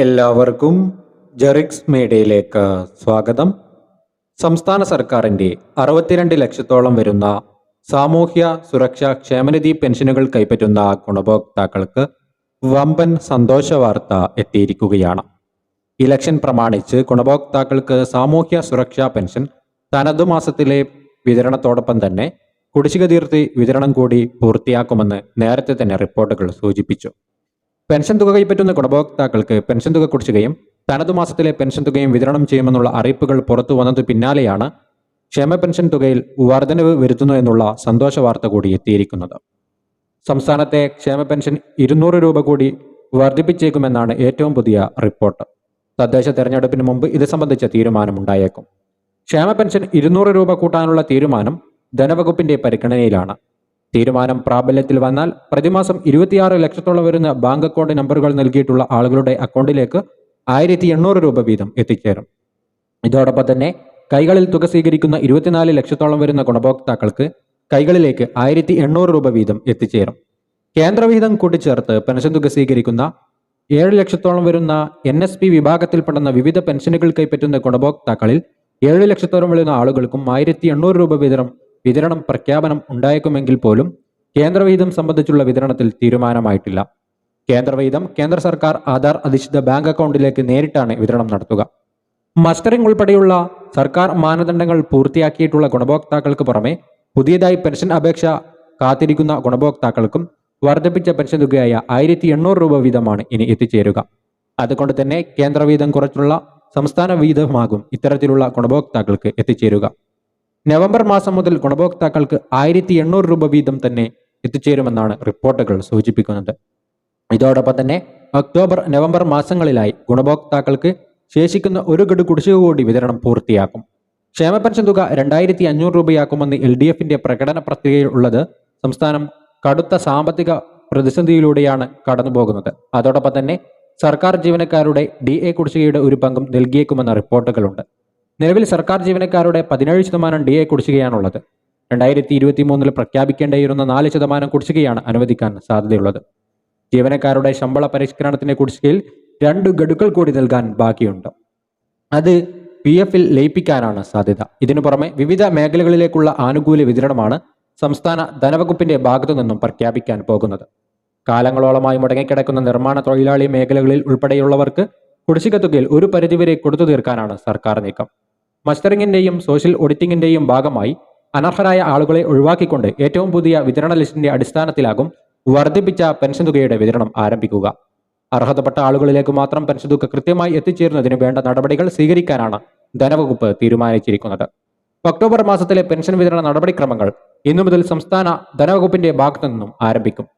എല്ലാവർക്കും ജെറിക്സ് മീഡിയയിലേക്ക് സ്വാഗതം. സംസ്ഥാന സർക്കാരിന്റെ അറുപത്തിരണ്ട് ലക്ഷത്തോളം വരുന്ന സാമൂഹ്യ സുരക്ഷാ ക്ഷേമനിധി പെൻഷനുകൾ കൈപ്പറ്റുന്ന ഗുണഭോക്താക്കൾക്ക് വമ്പൻ സന്തോഷ വാർത്ത എത്തിയിരിക്കുകയാണ്. ഇലക്ഷൻ പ്രമാണിച്ച് ഗുണഭോക്താക്കൾക്ക് സാമൂഹ്യ സുരക്ഷാ പെൻഷൻ തനതു മാസത്തിലെ വിതരണത്തോടൊപ്പം തന്നെ കുടിശ്ശിക തീർത്തി വിതരണം കൂടി പൂർത്തിയാക്കുമെന്ന് നേരത്തെ തന്നെ റിപ്പോർട്ടുകൾ സൂചിപ്പിച്ചു. പെൻഷൻ തുക കൈപ്പറ്റുന്ന ഗുണഭോക്താക്കൾക്ക് പെൻഷൻ തുക കുടിശ്ശികയും തനതു മാസത്തിലെ പെൻഷൻ തുകയും വിതരണം ചെയ്യുമെന്നുള്ള അറിയിപ്പുകൾ പുറത്തു വന്നത് പിന്നാലെയാണ് ക്ഷേമ പെൻഷൻ തുകയിൽ വർധനവ് വരുത്തുന്നു എന്നുള്ള സന്തോഷ വാർത്ത കൂടി എത്തിയിരിക്കുന്നത്. സംസ്ഥാനത്തെ ക്ഷേമ പെൻഷൻ ഇരുന്നൂറ് രൂപ കൂടി വർദ്ധിപ്പിച്ചേക്കുമെന്നാണ് ഏറ്റവും പുതിയ റിപ്പോർട്ട്. തദ്ദേശ തെരഞ്ഞെടുപ്പിന് മുമ്പ് ഇത് സംബന്ധിച്ച തീരുമാനമുണ്ടായേക്കും. ക്ഷേമ പെൻഷൻ ഇരുന്നൂറ് രൂപ കൂട്ടാനുള്ള തീരുമാനം ധനവകുപ്പിന്റെ പരിഗണനയിലാണ്. തീരുമാനം പ്രാബല്യത്തിൽ വന്നാൽ പ്രതിമാസം ഇരുപത്തിയാറ് ലക്ഷത്തോളം വരുന്ന ബാങ്ക് അക്കൗണ്ട് നമ്പറുകൾ നൽകിയിട്ടുള്ള ആളുകളുടെ അക്കൗണ്ടിലേക്ക് ആയിരത്തി എണ്ണൂറ് രൂപ വീതം എത്തിച്ചേരും. ഇതോടൊപ്പം തന്നെ കൈകളിൽ തുക സ്വീകരിക്കുന്ന ഇരുപത്തിനാല് ലക്ഷത്തോളം വരുന്ന ഗുണഭോക്താക്കൾക്ക് കൈകളിലേക്ക് ആയിരത്തി എണ്ണൂറ് രൂപ വീതം എത്തിച്ചേരും. കേന്ദ്രവിഹിതം കൂട്ടിച്ചേർത്ത് പെൻഷൻ തുക സ്വീകരിക്കുന്ന ഏഴ് ലക്ഷത്തോളം വരുന്ന എൻ എസ് പി വിഭാഗത്തിൽപ്പെടുന്ന വിവിധ പെൻഷനുകൾ കൈപ്പറ്റുന്ന ഗുണഭോക്താക്കളിൽ ഏഴ് ലക്ഷത്തോളം വരുന്ന ആളുകൾക്കും ആയിരത്തി എണ്ണൂറ് രൂപ വിതരണം വിതരണം പ്രഖ്യാപനം ഉണ്ടായേക്കുമെങ്കിൽ പോലും കേന്ദ്രവിഹിതം സംബന്ധിച്ചുള്ള വിതരണത്തിൽ തീരുമാനമായിട്ടില്ല. കേന്ദ്രവിഹിതം കേന്ദ്ര സർക്കാർ ആധാർ അധിഷ്ഠിത ബാങ്ക് അക്കൗണ്ടിലേക്ക് നേരിട്ടാണ് വിതരണം നടത്തുക. മസ്റ്ററിംഗ് ഉൾപ്പെടെയുള്ള സർക്കാർ മാനദണ്ഡങ്ങൾ പൂർത്തിയാക്കിയിട്ടുള്ള ഗുണഭോക്താക്കൾക്ക് പുറമെ പുതിയതായി പെൻഷൻ അപേക്ഷ കാത്തിരിക്കുന്ന ഗുണഭോക്താക്കൾക്കും വർദ്ധിപ്പിച്ച പെൻഷൻ തുകയായ ആയിരത്തി എണ്ണൂറ് രൂപ വീതമാണ് ഇനി എത്തിച്ചേരുക. അതുകൊണ്ട് തന്നെ കേന്ദ്ര വീതം കുറച്ചുള്ള സംസ്ഥാന വീതമാകും ഇത്തരത്തിലുള്ള ഗുണഭോക്താക്കൾക്ക് എത്തിച്ചേരുക. നവംബർ മാസം മുതൽ ഗുണഭോക്താക്കൾക്ക് ആയിരത്തി എണ്ണൂറ് രൂപ വീതം തന്നെ എത്തിച്ചേരുമെന്നാണ് റിപ്പോർട്ടുകൾ സൂചിപ്പിക്കുന്നത്. ഇതോടൊപ്പം തന്നെ ഒക്ടോബർ നവംബർ മാസങ്ങളിലായി ഗുണഭോക്താക്കൾക്ക് ശേഷിക്കുന്ന ഒരു ഗഡു കുടിശ്ശിക കൂടി വിതരണം പൂർത്തിയാക്കും. ക്ഷേമ പെൻഷൻ തുക രണ്ടായിരത്തി അഞ്ഞൂറ് രൂപയാക്കുമെന്ന് എൽ ഡി എഫിന്റെ പ്രകടന പത്രികയിൽ ഉള്ളത് സംസ്ഥാനം കടുത്ത സാമ്പത്തിക പ്രതിസന്ധിയിലൂടെയാണ് കടന്നുപോകുന്നത്. അതോടൊപ്പം തന്നെ സർക്കാർ ജീവനക്കാരുടെ ഡി എ കുടിശ്ശികയുടെ ഒരു പങ്കും നൽകിയേക്കുമെന്ന റിപ്പോർട്ടുകളുണ്ട്. നിലവിൽ സർക്കാർ ജീവനക്കാരുടെ പതിനേഴ് ശതമാനം ഡി എ കുടിശ്ശികയാണുള്ളത്. രണ്ടായിരത്തി ഇരുപത്തി മൂന്നിൽ പ്രഖ്യാപിക്കേണ്ടിയിരുന്ന നാല് ശതമാനം കുടിശ്ശികയാണ് അനുവദിക്കാൻ സാധ്യതയുള്ളത്. ജീവനക്കാരുടെ ശമ്പള പരിഷ്കരണത്തിന്റെ കുടിശ്ശികയിൽ രണ്ട് ഗഡുക്കൾ കൂടി നൽകാൻ ബാക്കിയുണ്ട്. അത് പി എഫിൽ ലയിപ്പിക്കാനാണ് സാധ്യത. ഇതിനു പുറമെ വിവിധ മേഖലകളിലേക്കുള്ള ആനുകൂല്യ വിതരണമാണ് സംസ്ഥാന ധനവകുപ്പിന്റെ ഭാഗത്തു നിന്നും പ്രഖ്യാപിക്കാൻ പോകുന്നത്. കാലങ്ങളോളമായി മുടങ്ങിക്കിടക്കുന്ന നിർമ്മാണ തൊഴിലാളി മേഖലകളിൽ ഉൾപ്പെടെയുള്ളവർക്ക് കുടിശ്ശിക തുകയിൽ ഒരു പരിധിവരെ കൊടുത്തു തീർക്കാനാണ് സർക്കാർ നീക്കം. മസ്റ്ററിംഗിന്റെയും സോഷ്യൽ ഓഡിറ്റിംഗിന്റെയും ഭാഗമായി അനർഹരായ ആളുകളെ ഒഴിവാക്കിക്കൊണ്ട് ഏറ്റവും പുതിയ വിതരണ ലിസ്റ്റിന്റെ അടിസ്ഥാനത്തിലാകും വർദ്ധിപ്പിച്ച പെൻഷൻ തുകയുടെ വിതരണം ആരംഭിക്കുക. അർഹതപ്പെട്ട ആളുകളിലേക്ക് മാത്രം പെൻഷൻ തുക കൃത്യമായി എത്തിച്ചേരുന്നതിന് വേണ്ട നടപടികൾ സ്വീകരിക്കാനാണ് ധനവകുപ്പ് തീരുമാനിച്ചിരിക്കുന്നത്. ഒക്ടോബർ മാസത്തിലെ പെൻഷൻ വിതരണ നടപടിക്രമങ്ങൾ ഇന്നു മുതൽ സംസ്ഥാന ധനവകുപ്പിന്റെ ഭാഗത്തു നിന്നും ആരംഭിക്കും.